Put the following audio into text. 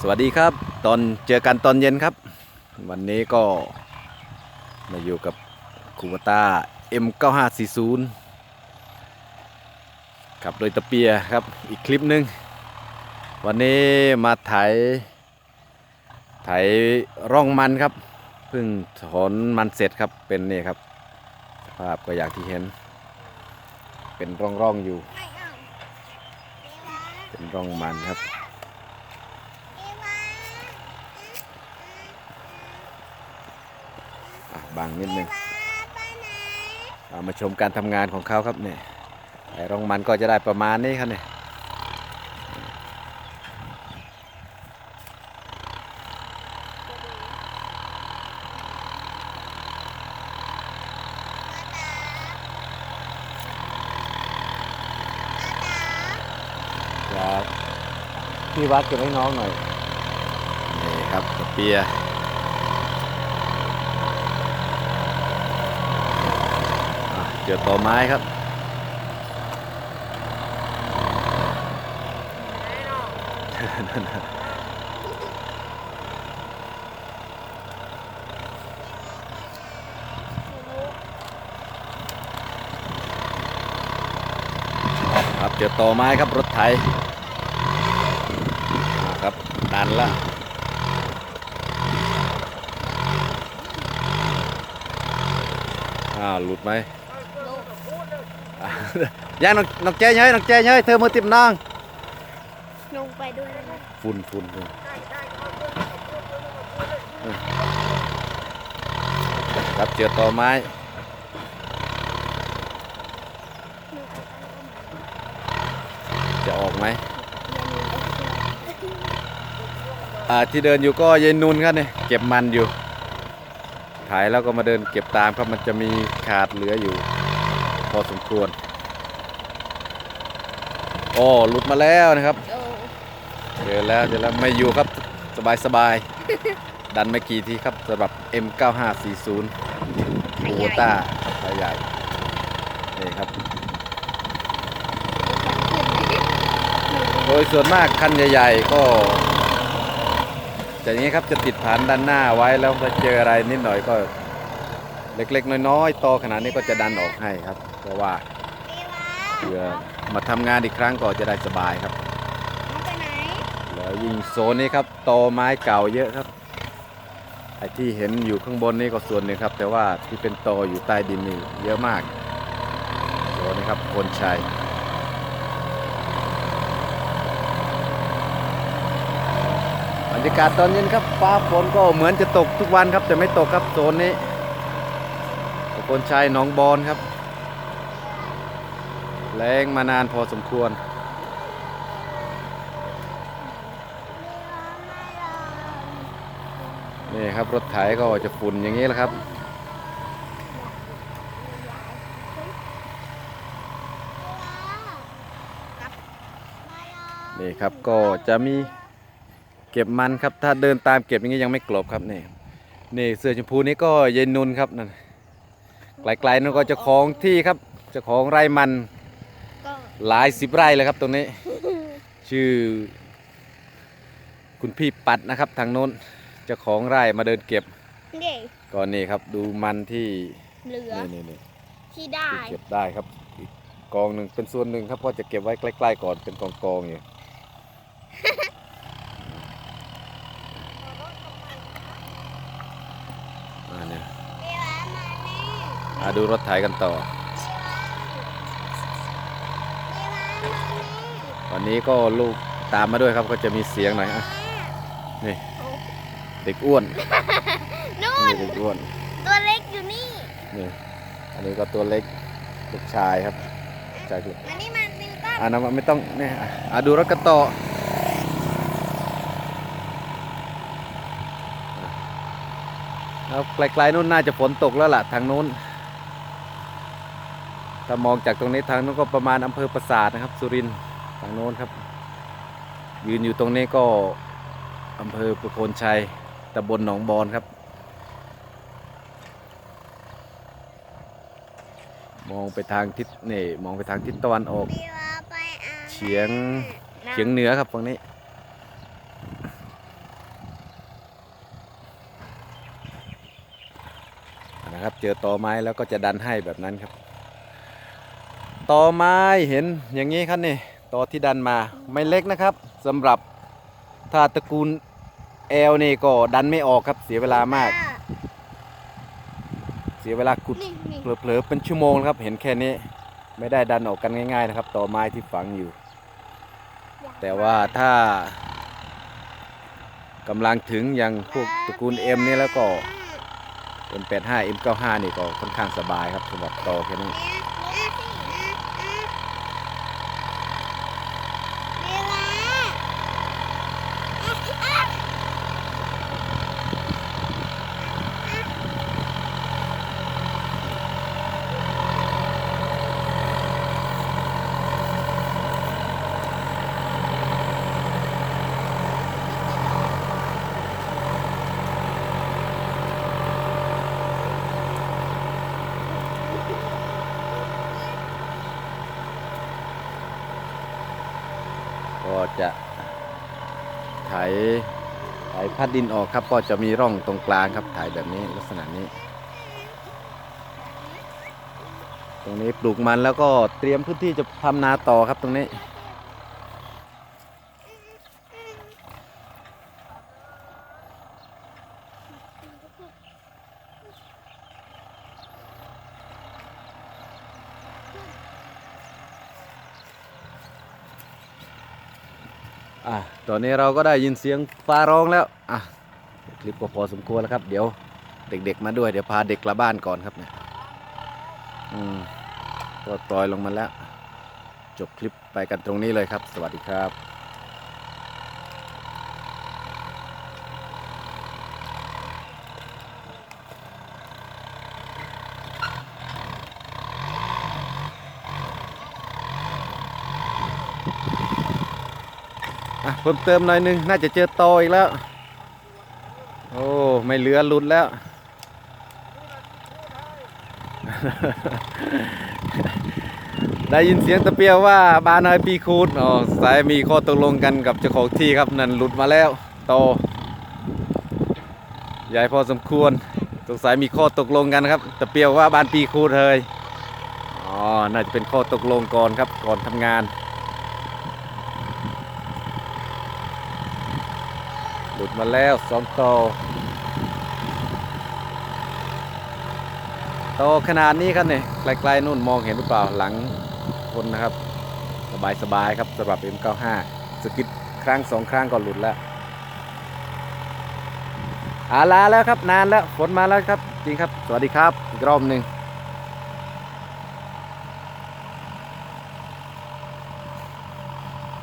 สวัสดีครับ ตอนเจอกันตอนเย็นครับ วันนี้ก็มาอยู่กับคูวต้า M9540 ครับโดยตะเปียครับ อีกคลิปหนึ่งวันนี้มาไถไถร่องมันครับเพิ่งถอนมันเสร็จครับเป็นนี่ครับ ภาพก็อย่างที่เห็น เป็นร่องร่องๆอยู่ เป็นร่องมันครับ เอวา อะ บางนิดนึงเอวาไปไหนเอามาชมการทำงานของเขาครับเนี่ยไอ้ร่องมันก็จะได้ประมาณนี้ครับเนี่ยครับพี่วัดเก็บให้น้องหน่อย นี่ครับตะเปีย อะเจอต่อไม้ครับครับเจอต่อไม้ครับรถไถครับดันละอ้าหลุดไหม ย่างน้องน้องเจเย้ยน้องเจเย้ยเธอมือติบน้องลงไปด้วยได้ไหมฝุ่นฝุ่นฝุ่นอืมครับเจอต่อไม้จะออกไหมอ่าที่เดินอยู่ก็ยายนุนครับเนี่ยเก็บมันอยู่ ถ่ายแล้วก็มาเดินเก็บตามครับมันจะมีขาดเหลืออยู่ พอสมควร โอ้หลุดมาแล้วนะครับโอ้เจอแล้วเจอแล้วไม่อยู่ครับสบายสบายดันไม่กี่ทีครับสำหรับ M9540 โอโวต้าสายใหญ่นี่ครับ โดยส่วนมากคันใหญ่ๆก็จะอย่างนี้ครับจะติดฐานด้านหน้าไว้แล้วถ้าเจออะไรนิดหน่อยก็เล็กๆ น้อยๆโตขนาดนี้ก็จะดันออกให้ครับ เพราะว่า เอวาเพื่อมาทำงานอีกครั้งก็จะได้สบายครับ น้องไปไหน แล้วยิ่งโซนนี้ครับโตไม้เก่าเยอะครับไอ้ที่เห็นอยู่ข้างบนนี่ก็ส่วนหนึ่งครับ แต่ว่าที่เป็นโตอยู่ใต้ดินนี่เยอะมากโซนนี้ครับโคนชัยบรรยากาศตอนเย็นครับฟ้าฝนก็เหมือนจะตกทุกวันครับแต่ไม่ตกครับโซนนี้โคนชัยหนองบอนครับ แรงมานานพอสมควร นี่ครับรถไถก็จะฝุ่นอย่างนี้แหละครับ นี่ครับก็จะมีเก็บมันครับ ถ้าเดินตามเก็บอย่างนี้ยังไม่กลบครับนี่นี่เสื้อชมพูนี้ก็เย็นนุนครับนั่นไกลๆนั่นก็จ้าของที่ครับจ้าของไร่มัน หลายสิบไร่เลยครับตรงนี้ ชื่อ คุณพี่ปัดนะครับ ทางโน้นเจ้าของไร่มาเดินเก็บเด็กก็นี่ครับ ดูมันที่เหลือนี่นี่นี่ที่ได้ที่เก็บได้ครับอีกกองหนึ่งเป็นส่วนหนึ่งครับก็จะเก็บไว้ใกล้ ๆ ก่อนเป็นกองกองๆอยู่อ่าเนี่ยเอวามาแน่ อ่าดูรถไถกันต่อ เอ วามาแน่วันนี้ก็ลูกตามมาด้วยครับก็จะมีเสียงหน่อยอะนี่เด็กอ้วนนู่นี่นเด็กอ้วนตัวเล็กอยู่นี่นี่อันนี้ก็ตัวเล็กลูกชายครับชายลูกมานี่มาติวต้นอ่าน้ำไม่ต้องเนี่ยอะอ่าดูรถกันต่อแล้วไกลๆนู้นน่าจะฝนตกแล้วล่ะทางนู้น ถ้ามองจากตรงนี้ทางนู้นก็ประมาณอำเภอปราสาทนะครับ สุรินทร์ ฝั่งโน้นครับ ยืนอยู่ตรงนี้ก็อำเภอประโคนชัยตำบลหนองบอนครับ มองไปทางทิศนี่มองไปทางทิศตะวันออกเฉียงเฉียงเหนือครับตรงนี้นะครับเจอตอไม้แล้วก็จะดันให้แบบนั้นครับตอไม้เห็นอย่างนี้ครับนี่ ตอที่ดันมาไม่เล็กนะครับสำหรับถ้าตระกูลแอลนี่ก็ดันไม่ออกครับเสียเวลามาก เสียเวลาขุดนี่นี่เผลอๆเป็นชั่วโมงนะครับ เห็นแค่นี้ไม่ได้ดันออกกันง่ายๆนะครับตอไม้ที่ฝังอยู่ แต่ว่าถ้ากำลังถึงอย่างพวกตระกูล M นี่แล้วก็ M85 M95 นี่ก็ค่อนข้างสบายครับสำหรับตอแค่นี้เก็จะไถไถพัดดินออกครับ ก็จะมีร่องตรงกลางครับไถแบบนี้ลักษณะนี้ ตรงนี้ปลูกมันแล้วก็เตรียมพื้นที่จะทำนาต่อครับตรงนี้ อะตอนนี้เราก็ได้ยินเสียงฟ้าร้องแล้วอะคลิปก็พอสมควรแล้วครับ เดี๋ยวเด็กๆมาด้วยเดี๋ยวพาเด็กกลับบ้านก่อนครับเนี่ยอืมก็ปล่อยลงมาแล้ว จบคลิปไปกันตรงนี้เลยครับ สวัสดีครับ อะเพิ่มเติมหน่อยนึง น่าจะเจอโตอีกแล้ว โอ้ ไม่เหลือหลุดแล้ว ได้ยินเสียงตะเปียวว่าบานายปีคูดอ๋อสายมีข้อตกลงกันกับเจ้าของที่ครับ นั่นหลุดมาแล้วโต ใหญ่พอสมควรสงสัยมีข้อตกลงกันครับตะเปียวว่าบานปีคูดเฮยอ๋อ น่าจะเป็นข้อตกลงก่อนครับ ก่อนทำงาน หลุดมาแล้วสองโตโตขนาดนี้ครับเนี่ยไกลๆนู่นมองเห็นหรือเปล่าหลังคนนะครับ สบายๆครับสำหรับ M95 สกิดครั้งสองครั้งก็หลุดแล้วอาลาแล้วครับนานแล้วฝนมาแล้วครับ จริงครับ สวัสดีครับอีกรอบหนึ่ง